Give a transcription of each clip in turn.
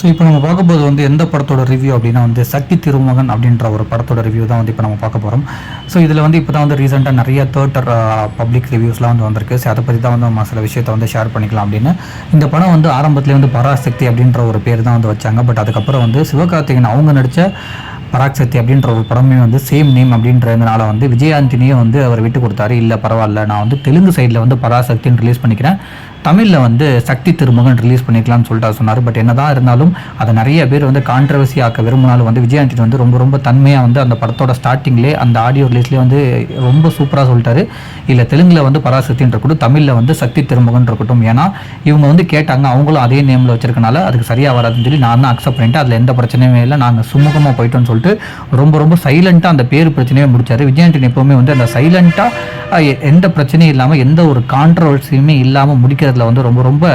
So இப்போ நம்ம பார்க்க போது வந்து எந்த படத்தோட ரிவ்யூ அப்படின்னா வந்து சக்தி திருமகன் அப்படின்ற ஒரு படத்தோட ரிவ்யூ தான் வந்து இப்போ நம்ம பார்க்க போகிறோம் ஸோ இதில் வந்து இப்போ தான் வந்து ரீசெண்டாக நிறைய தேட்டர் பப்ளிக் ரிவ்யூஸ்லாம் வந்து வந்திருக்கு. ஸோ அதை பற்றி தான் வந்து நம்ம சில விஷயத்தை வந்து ஷேர் பண்ணிக்கலாம் அப்படின்னு. இந்த படம் வந்து ஆரம்பத்தில் வந்து பராசக்தி அப்படின்ற ஒரு பேர் தான் வந்து வச்சாங்க. பட் அதுக்கப்புறம் வந்து சிவகார்த்திகேயன் அவங்க நடித்த பராக்சக்தி அப்படின்ற ஒரு படமே வந்து சேம் நேம் அப்படின்றதுனால வந்து விஜயாந்தினியும் வந்து அவர் விட்டு கொடுத்தாரு. இல்லை பரவாயில்ல நான் வந்து தெலுங்கு சைடில் வந்து பராசக்தின்னு ரிலீஸ் பண்ணிக்கிறேன். தமிழில் வந்து சக்தி திருமகன் ரிலீஸ் பண்ணிக்கலாம்னு சொல்லிட்டு சொன்னார். பட் என்னதான் இருந்தாலும் அதை நிறைய பேர் வந்து கான்ட்ரவர்சி ஆக்க விரும்பினாலும் வந்து விஜயாண்டின் வந்து ரொம்ப ரொம்ப தன்மையாக வந்து அந்த படத்தோட ஸ்டார்டிங்லேயே அந்த ஆடியோ ரிலீஸ்லேயே வந்து ரொம்ப சூப்பராக சொல்லிட்டாரு. இல்லை தெலுங்கில் வந்து பராசக்தின்னு இருக்கட்டும் தமிழில் வந்து சக்தி திருமகன் இருக்கட்டும். ஏன்னா இவங்க வந்து கேட்டாங்க அவங்களும் அதே நேமில் வச்சிருக்கனால அதுக்கு சரியாக வராதுன்னு சொல்லி நான் தான் அக்செப்ட் பண்ணிட்டு அதில் எந்த பிரச்சனையுமே இல்லை. நாங்கள் சுமூகமாக போயிட்டோம்னு சொல்லிட்டு ரொம்ப ரொம்ப சைலண்ட்டாக அந்த பேர் பிரச்சனையே முடிச்சாரு. விஜயாண்டின் எப்போவுமே வந்து அந்த சைலண்ட்டாக எந்த பிரச்சனையும் இல்லாமல் எந்த ஒரு கான்ட்ரவர்சியுமே இல்லாமல் முடிக்கிறதுல வந்து ரொம்ப ரொம்ப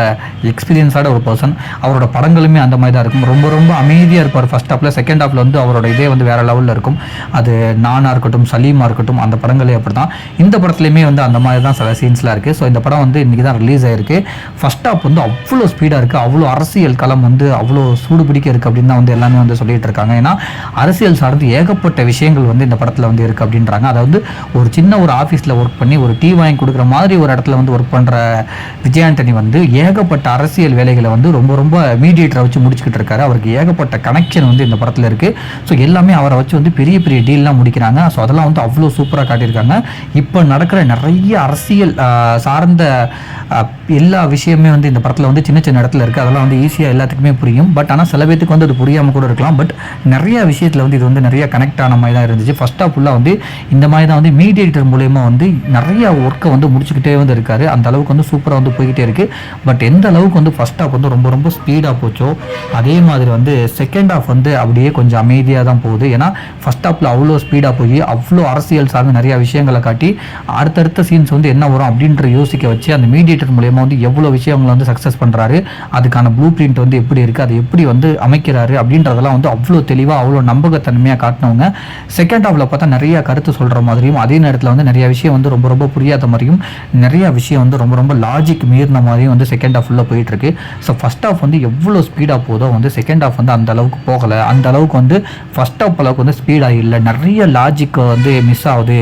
எக்ஸ்பீரியன்ஸான ஒரு பர்சன் அவரோட படங்களுமே அந்த மாதிரி தான் இருக்கும். ரொம்ப ரொம்ப அமைதியாக இருப்பார் ஃபர்ஸ்ட் ஹாஃபில் செகண்ட் ஹாஃபில் வந்து அவரோட இதே வந்து வேற லெவலில் இருக்கும். அது நானாக இருக்கட்டும் சலீமாக இருக்கட்டும் அந்த படங்களே அப்படி தான் இந்த படத்துலையுமே வந்து அந்த மாதிரி தான் சில சீன்ஸ்லாம் இருக்குது ஸோ இந்த படம் வந்து இன்றைக்கி தான் ரிலீஸ் ஆயிருக்கு. ஃபஸ்ட் ஹாஃப் வந்து அவ்வளோ ஸ்பீடாக இருக்குது அவ்வளோ அரசியல் களம் வந்து அவ்வளோ சூடு பிடிக்க இருக்குது அப்படின்னு தான் வந்து எல்லாமே வந்து சொல்லிட்டு இருக்காங்க. ஏன்னா அரசியல் சார்ந்து ஏகப்பட்ட விஷயங்கள் வந்து இந்த படத்தில் வந்து இருக்குது அப்படின்றாங்க. அதாவது ஒரு சின்ன ஒரு ஆஃபீஸில் ஒர்க் பண்ணி ஒரு டீ வாங்கி கொடுக்குற மாதிரி ஒரு இடத்துல வந்து ஒர்க் பண்ணுற ஆண்டனி வந்து ஏகப்பட்ட அரசியல் வேலைகளை வந்து ரொம்ப ரொம்ப மீடியேட்டரை வச்சு முடிச்சுக்கிட்டு இருக்காரு. அவருக்கு ஏகப்பட்ட கனெக்ஷன் வந்து இந்த படத்தில் இருக்குது ஸோ எல்லாமே அவரை வச்சு வந்து பெரிய பெரிய டீல்லாம் முடிக்கிறாங்க. ஸோ அதெல்லாம் வந்து அவ்வளோ சூப்பராக காட்டியிருக்காங்க. இப்போ நடக்கிற நிறைய அரசியல் சார்ந்த எல்லா விஷயமே வந்து இந்த படத்தில் வந்து சின்ன சின்ன இடத்துல இருக்குது அதெல்லாம் வந்து ஈஸியாக எல்லாத்துக்குமே புரியும். பட் ஆனால் சில பேத்துக்கு வந்து அது புரியாமல் கூட இருக்கலாம். பட் நிறைய விஷயத்தில் வந்து இது வந்து நிறைய கனெக்ட் ஆன மாதிரி தான் இருந்துச்சு. ஃபர்ஸ்ட் ஆஃப் ஃபுல்லாக வந்து இந்த மாதிரி தான் வந்து மீடியேட்டர் மூலயமா வந்து நிறைய ஒர்க்கை வந்து முடிச்சுக்கிட்டே வந்து இருக்காரு. அந்த அளவுக்கு வந்து சூப்பராக வந்து போய்கிட்டே இருக்கு. பட் எந்த அளவுக்கு வந்து ஃபர்ஸ்ட் ஹாஃப் வந்து ரொம்ப ரொம்ப ஸ்பீடாக போச்சோ அதே மாதிரி வந்து செகண்ட் ஹாஃப் வந்து அப்படியே கொஞ்சம் அமைதியாக தான் போகுது. ஏன்னா ஃபர்ஸ்ட் ஹாஃபில் அவ்வளோ ஸ்பீடாக போய் அவ்வளோ அரசியல் சார்ந்த நிறைய விஷயங்களை காட்டி அடுத்தடுத்த சீன்ஸ் வந்து என்ன வரும் அப்படின்ற யோசிக்க வச்சு அந்த மீடியேட்டர் மூலயமா வந்து எவ்வளோ விஷயங்களை வந்து சக்ஸஸ் பண்ணுறாரு அதுக்கான ப்ளூ பிரிண்ட் வந்து எப்படி இருக்குது அதை எப்படி வந்து அமைக்கிறாரு அப்படின்றதெல்லாம் வந்து அவ்வளோ தெளிவாக அவ்வளோ நம்பகத்தன்மையாக காட்டினவங்க. செகண்ட் ஹாஃபில் பார்த்தா நிறைய கருத்து சொல்கிற மாதிரியும் அதே நேரத்தில் வந்து நிறைய விஷயம் வந்து ரொம்ப ரொம்ப புரியாத மாதிரியும் நிறைய விஷயம் வந்து ரொம்ப ரொம்ப லாஜிக் மீறின மாதிரியும் வந்து செகண்ட் ஹாஃப் ஃபுல்லாக போயிட்டுருக்கு. ஸோ ஃபஸ்ட் ஹாஃப் வந்து எவ்வளோ ஸ்பீடாக போதோ வந்து செகண்ட் ஹாஃப் வந்து அந்த அளவுக்கு போகலை. அந்த அளவுக்கு வந்து ஃபர்ஸ்ட் ஹாஃப் அளவுக்கு வந்து ஸ்பீடாக இல்லை. நிறைய லாஜிக் வந்து மிஸ் ஆகுது.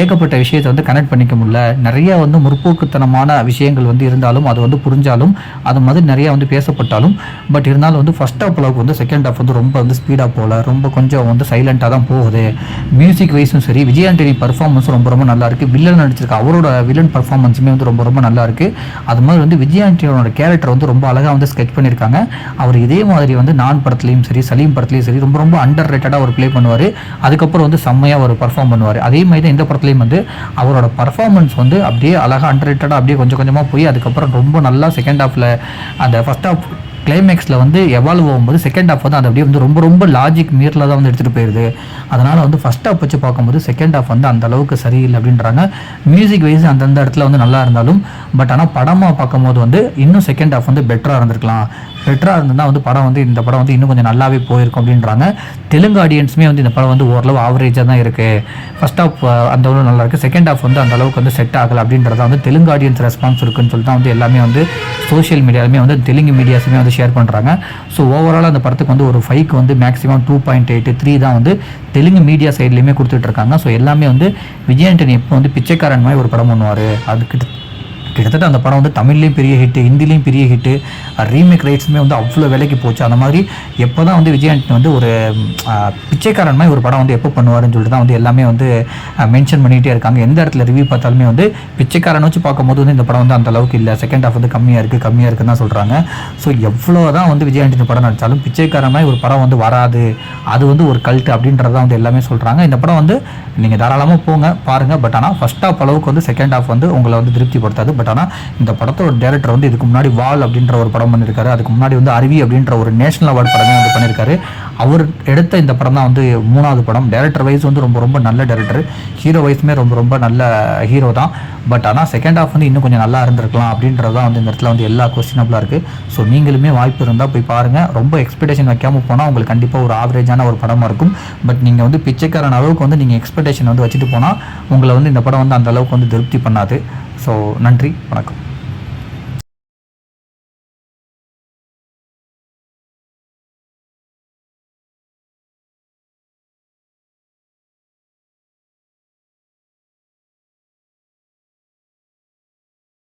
ஏகப்பட்ட விஷயத்தை வந்து கனெக்ட் பண்ணிக்க முடியல. நிறைய வந்து முற்போக்குத்தனமான விஷயங்கள் வந்து இருந்தாலும் அது வந்து புரிஞ்சாலும் அது மாதிரி நிறைய வந்து பேசப்பட்டாலும் பட் இருந்தாலும் வந்து ஃபஸ்ட் ஹாஃப் அளவுக்கு வந்து செகண்ட் ஹாஃப் வந்து ரொம்ப வந்து ஸ்பீடாக போகல. ரொம்ப கொஞ்சம் வந்து சைலண்ட்டாக தான் போகுது. மியூசிக் வைஸும் சரி விஜய் ஆண்டனி பர்ஃபார்மன்ஸும் ரொம்ப ரொம்ப நல்லா இருக்குது வில்லன் நடிச்சிருக்கு அவரோட வில்லன் பர்ஃபார்மன்ஸுமே வந்து ரொம்ப ரொம்ப நல்லா இருக்குது அது மாதிரி வந்து விஜயாண்டியோட கேரக்டர் வந்து ரொம்ப அழகாக வந்து ஸ்கெச் பண்ணியிருக்காங்க. அவர் இதே மாதிரி வந்து நான் படத்துலையும் சரி சலீம் படத்துலையும் சரி ரொம்ப ரொம்ப அண்டர் ரேட்டடாக அவர் ப்ளே பண்ணுவார். அதுக்கப்புறம் வந்து செம்மையாக அவர் பர்ஃபார்ம் பண்ணுவார். அதே மாதிரி தான் இந்த படத்துலையும் வந்து அவரோட பர்ஃபார்மன்ஸ் வந்து அப்படியே அழகாக அண்டர் ரேட்டடாக அப்படியே கொஞ்சம் கொஞ்சமாக போய் அதுக்கப்புறம் ரொம்ப நல்லா செகண்ட் ஹாஃபில் அந்த ஃபர்ஸ்ட் ஹாஃப் கிளைமேக்ஸில் வந்து எவால்வ் ஆகும்போது செகண்ட் ஹாஃப் வந்து அது அப்படியே வந்து ரொம்ப ரொம்ப லாஜிக் மீரில் தான் வந்து எடுத்துகிட்டு போயிடுது அதனால் வந்து ஃபஸ்ட் ஹாஃப் வச்சு பார்க்கும்போது செகண்ட் ஹாஃப் வந்து அந்த அளவுக்கு சரியில்லை அப்படின்றாங்க. மியூசிக் வைஸ் அந்தந்த இடத்துல வந்து நல்லா இருந்தாலும் பட் ஆனால் படமாக பார்க்கும்போது வந்து இன்னும் செகண்ட் ஹாஃப் வந்து பெட்டராக இருந்திருக்கலாம். பெட்டராக இருந்ததுன்னா வந்து படம் வந்து இந்த படம் வந்து இன்னும் கொஞ்சம் நல்லாவே போயிருக்கும் அப்படின்றாங்க. தெலுங்கு ஆடியன்ஸுமே வந்து இந்த படம் வந்து ஓரளவு ஆவரேஜாக தான் இருக்குது ஃபர்ஸ்ட் ஹாஃப் அந்த அளவு நல்லா இருக்குது செகண்ட் ஹாஃப் வந்து அந்த அளவுக்கு வந்து செட் ஆகலை அப்படின்றத வந்து தெலுங்கு ஆடியன்ஸ் ரெஸ்பான்ஸ் இருக்குன்னு சொல்லிட்டு தான் வந்து எல்லாமே வந்து சோஷியல் மீடியாலுமே வந்து தெலுங்கு மீடியாஸுமே வந்து ஷேர் பண்ணுறாங்க ஸோ ஓவரால் அந்த படத்துக்கு வந்து ஒரு ஃபைவ்க்கு வந்து maximum two point eight three தான் வந்து தெலுங்கு மீடியா சைட்லேயுமே கொடுத்துட்ருக்காங்க ஸோ எல்லாமே வந்து விஜய் ஆண்டனி எப்போ வந்து பிச்சைக்காரன் மாதிரி ஒரு படம் பண்ணுவார். அதுக்கிட்ட கிட்டத்தட்ட அந்த படம் வந்து தமிழ்லேயும் பெரிய ஹிட்டு ஹிந்திலையும் பெரிய ஹிட்டு ரீமேக் ரைட்ஸுமே வந்து அவ்வளோ விலைக்கு போச்சு. அந்த மாதிரி எப்போ தான் வந்து விஜய் ஆண்டனி வந்து ஒரு பிச்சைக்காரன் மாதிரி ஒரு படம் வந்து எப்போ பண்ணுவாருன்னு சொல்லிட்டு தான் வந்து எல்லாமே வந்து மென்ஷன் பண்ணிகிட்டே இருக்காங்க. எந்த இடத்துல ரிவ்யூ பார்த்தாலுமே வந்து பிச்சைக்காரன் வச்சு பார்க்கும்போது வந்து இந்த படம் வந்து அந்த அளவுக்கு இல்லை. செகண்ட் ஹாஃப் வந்து கம்மியாக இருக்குது கம்மியாக இருக்குன்னு தான் சொல்கிறாங்க ஸோ எவ்வளோ தான் வந்து விஜய் ஆண்டனி படம் நடித்தாலும் பிச்சைக்காரன் மாதிரி ஒரு படம் வந்து வராது. அது வந்து ஒரு கல்ட்டு அப்படின்றத வந்து எல்லாமே சொல்கிறாங்க இந்த படம் வந்து நீங்கள் தாராளமாக போங்க பாருங்கள் பட் ஆனால் ஃபஸ்ட் ஹாஃப் அளவுக்கு வந்து செகண்ட் ஹாஃப் வந்து உங்களை வந்து திருப்திப்படுத்தாது. பட் ஆனால் இந்த படத்தோட டேரக்டர் வந்து இதுக்கு முன்னாடி வால் அப்படின்ற ஒரு படம் பண்ணியிருக்காரு அதுக்கு முன்னாடி வந்து அருவி அப்படின்ற ஒரு நேஷனல் அவார்டு படமே வந்து பண்ணியிருக்காரு அவர் எடுத்த இந்த படம் தான் வந்து மூணாவது படம். டேரக்டர் வைஸ் வந்து ரொம்ப ரொம்ப நல்ல டேரக்டர் ஹீரோ வைஸுமே ரொம்ப ரொம்ப நல்ல ஹீரோ தான். பட் ஆனால் செகண்ட் ஹாஃப் வந்து இன்னும் கொஞ்சம் நல்லா இருந்திருக்கலாம் அப்படின்றது தான் வந்து இந்த இடத்துல வந்து எல்லா கொஸ்டினபிளாக இருக்குது ஸோ நீங்களுமே வாய்ப்பு இருந்தால் போய் பாருங்கள் ரொம்ப எக்ஸ்பெக்டேஷன் வைக்காமல் போனால் உங்களுக்கு கண்டிப்பாக ஒரு ஆவரேஜான ஒரு படமாக இருக்கும். பட் நீங்கள் வந்து பிச்சைக்காரன் அளவுக்கு வந்து நீங்கள் எக்ஸ்பெக்டேஷன் வந்து வச்சுட்டு போனால் உங்களை வந்து இந்த படம் வந்து அந்த அளவுக்கு வந்து திருப்தி பண்ணாது. ஸோ நன்றி வணக்கம்.